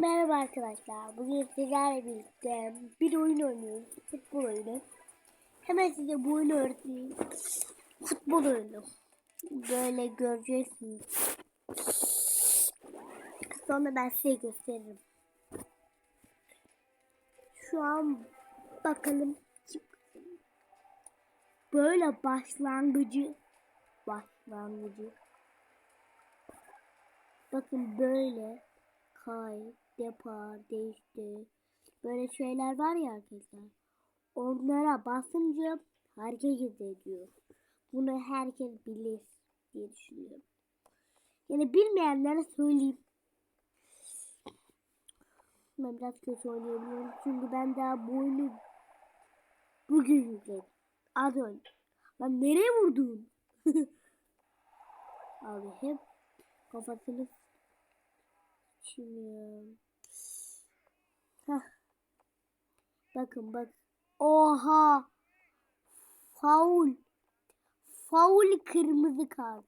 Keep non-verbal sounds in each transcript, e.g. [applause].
merhaba arkadaşlar. Bugün sizlerle birlikte bir oyun oynuyoruz. Futbol oyunu. Hemen size bu oyunu öğreteyim. Futbol oyunu. Böyle göreceksiniz. Sonra ben size gösteririm. Şu an bakalım. Böyle başlangıcı başlangıcı Bakın böyle kay, depar, değişti. Böyle şeyler var ya arkadaşlar. Onlara basınca hareket ediyor. Bunu herkes bilir diye düşünüyorum. Yani bilmeyenlere söyleyeyim. Ben biraz kötü oynayabiliyorum. Çünkü ben daha bu oyunu bugün yükledim. Az önce. Lan nereye vurdun? [laughs] Abi hep kafasını Şimdi Heh. Bakın bak. Oha. Faul. Faul kırmızı kart.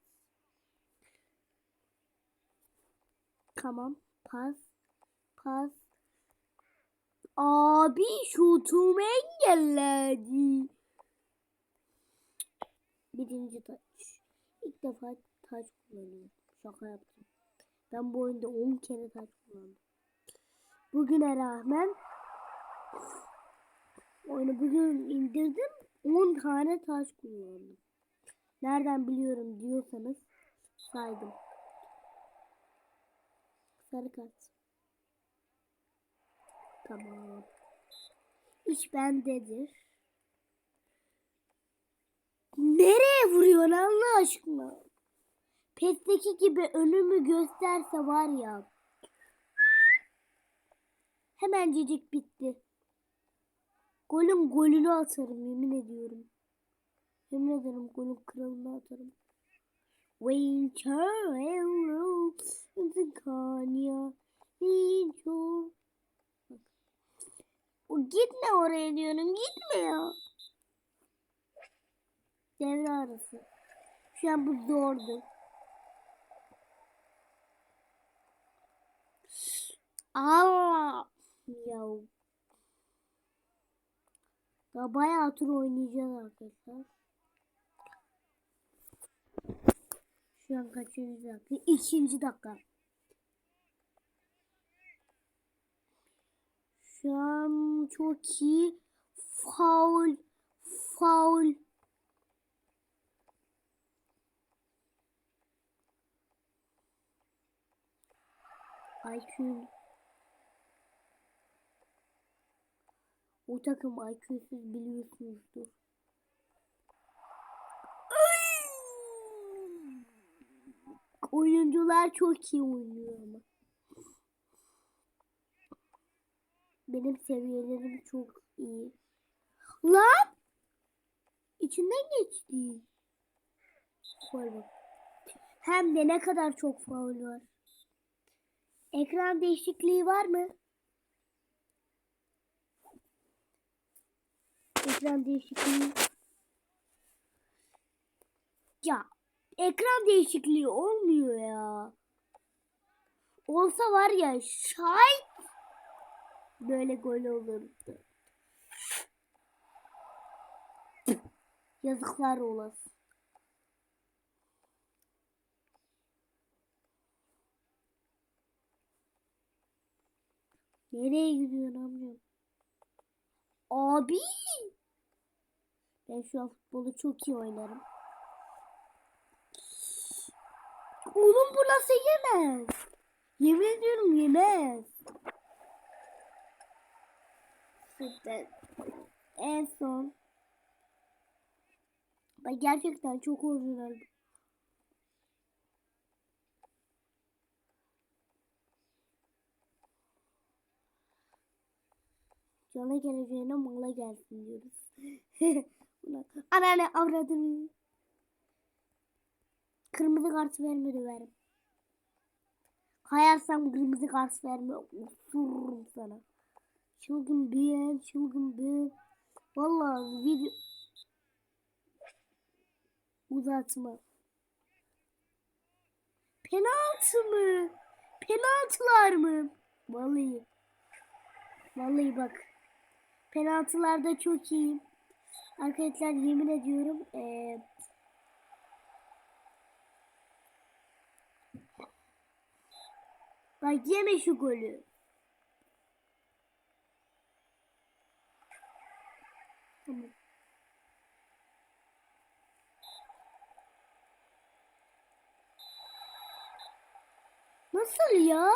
Tamam. Pas. Pas. Abi şutumu engelledi. Birinci taç. İlk defa taç kullanıyorum. Şaka yaptım. Ben bu oyunda 10 kere taş kullandım. Bugüne rağmen oyunu bugün indirdim 10 tane taş kullandım. Nereden biliyorum diyorsanız saydım. Sarı kart. Tamam. İş bendedir. Nereye vuruyor Allah aşkına? PES'teki gibi önümü gösterse var ya. Hemencecik bitti. Golün golünü atarım yemin ediyorum. Yemin ederim golün kralını atarım. Wayne Charles Kanya Winchell O gitme oraya diyorum gitme ya. Devre arası. Şu an bu zordu. Allah. Ya. Ya bayağı tur oynayacağız arkadaşlar. Şu an kaçıncı dakika? İkinci dakika. Şu an çok iyi. Faul. Faul. IQ O takım IQ'suz biliyorsunuzdur. Oyuncular çok iyi oynuyor ama. Benim seviyelerim çok iyi. Lan! İçinden geçti. Faul bak. Hem de ne kadar çok faul var. Ekran değişikliği var mı? Ekran değişikliği. Ya ekran değişikliği olmuyor ya. Olsa var ya şayet böyle gol olurdu. Yazıklar olası. Nereye gidiyorsun amcam? Abi. Ben şu an futbolu çok iyi oynarım. Oğlum bu nasıl yemez? Yemin ediyorum yemez. Süper. En son. Ben gerçekten çok orijinal. Cana geleceğine mala gelsin diyoruz. [laughs] Anneanne avradını. Kırmızı kart verme döverim. Kayarsam kırmızı kart verme. Usururum sana. Çılgın bir, çılgın bir. Vallahi video uzatma. Penaltı mı? Penaltılar mı? Vallahi. Vallahi bak. Penaltılarda çok iyiyim. Arkadaşlar yemin ediyorum. Ee, bak yeme şu golü. Tamam. Nasıl ya?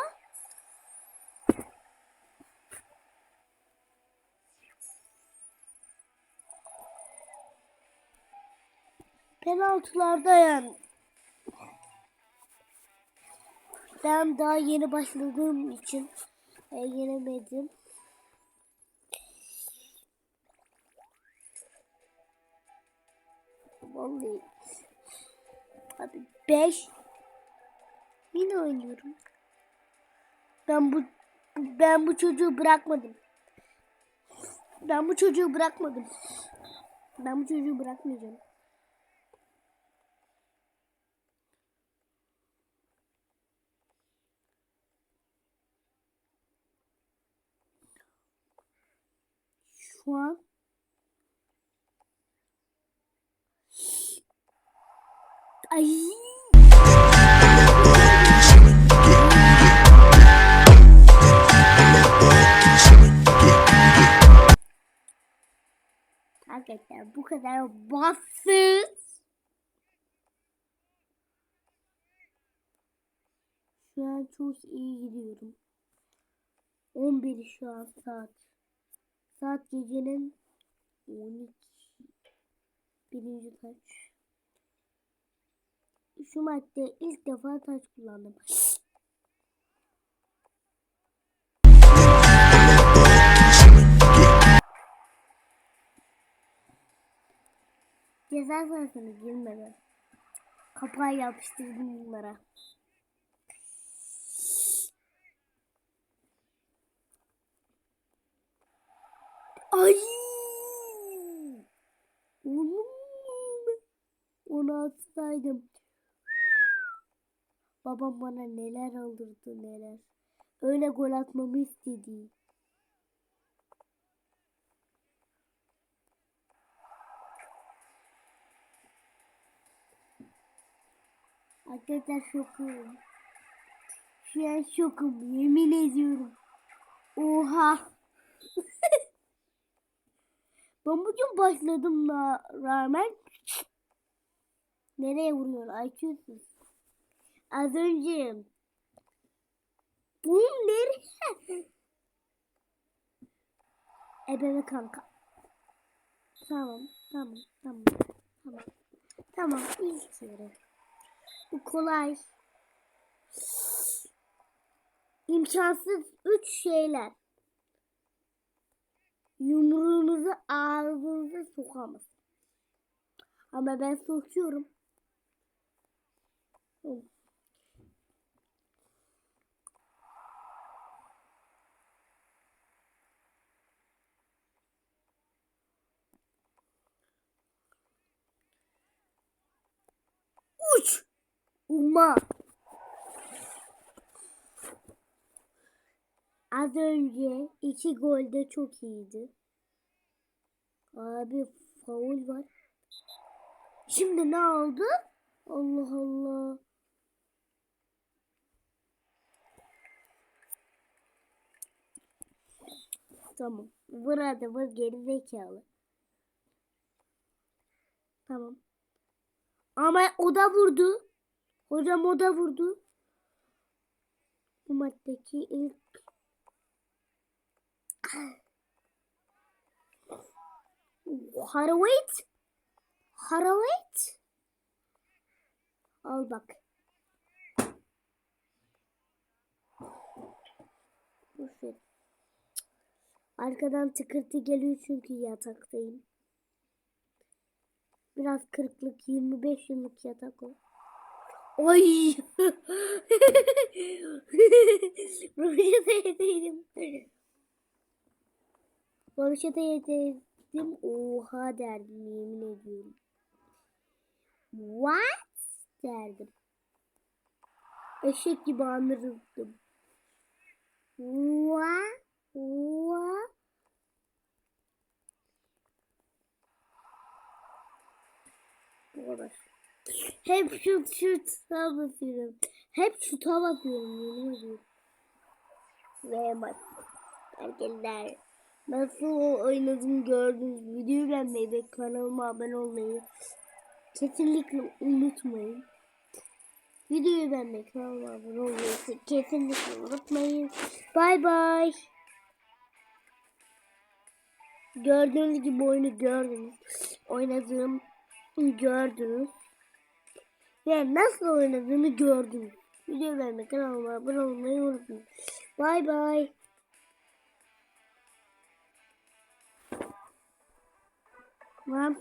Penaltılarda yani. Ben daha yeni başladığım için e, yenemedim. Vallahi. Abi 5 Yine oynuyorum. Ben bu ben bu çocuğu bırakmadım. Ben bu çocuğu bırakmadım. Ben bu çocuğu bırakmayacağım. Şu an Ay Arkadaşlar bu kadar basit. Şu an çok iyi gidiyorum. 11 şu an saat. Saat gecenin 12. Birinci taç. Şu madde ilk defa taç kullandım. Ceza sahasına girmeden kapağı yapıştırdım bunlara. Ay! Oğlum onu atsaydım. Babam bana neler aldırdı neler. Öyle gol atmamı istedi. Arkadaşlar şokum. Şu an şokum yemin ediyorum. Oha. Ben bugün başladım da rağmen nereye vuruyor IQ'suz. Az önce Bum nereye? Ebeme kanka. Tamam, tamam, tamam, tamam. Tamam, ilk yere. Bu kolay. İmkansız üç şeyler. Yumruğunuzu ağzınıza sokamaz. Ama ben sokuyorum. Uç. Uma. Az önce iki golde çok iyiydi. Abi faul var. Şimdi ne oldu? Allah Allah. Tamam. Vur vur geri zekalı. Tamam. Ama o da vurdu. Hocam o da vurdu. Bu maddeki ilk Harawayt. Harawayt. Al bak. Boşver. Arkadan tıkırtı geliyor çünkü yataktayım. Biraz kırıklık 25 yıllık yatak o. Oy! [laughs] Roşete Babişe de yedirdim. Oha derdim yemin ediyorum. What derdim. Eşek gibi anırırdım. Ua, ua. Bu kadar. Hep şu şu tutam atıyorum. Hep şu tutam atıyorum. Yemin ediyorum. Ve bak. Erkekler nasıl oynadığımı gördünüz. Videoyu beğenmeyi ve kanalıma abone olmayı kesinlikle unutmayın. Videoyu beğenmeyi, kanalıma abone olmayı kesinlikle unutmayın. Bay bay. Gördüğünüz gibi oyunu gördünüz. Oynadığım gördünüz. Ve nasıl oynadığımı gördünüz. Video beğenmeyi, kanalıma abone olmayı unutmayın. Bay bay. Tamam.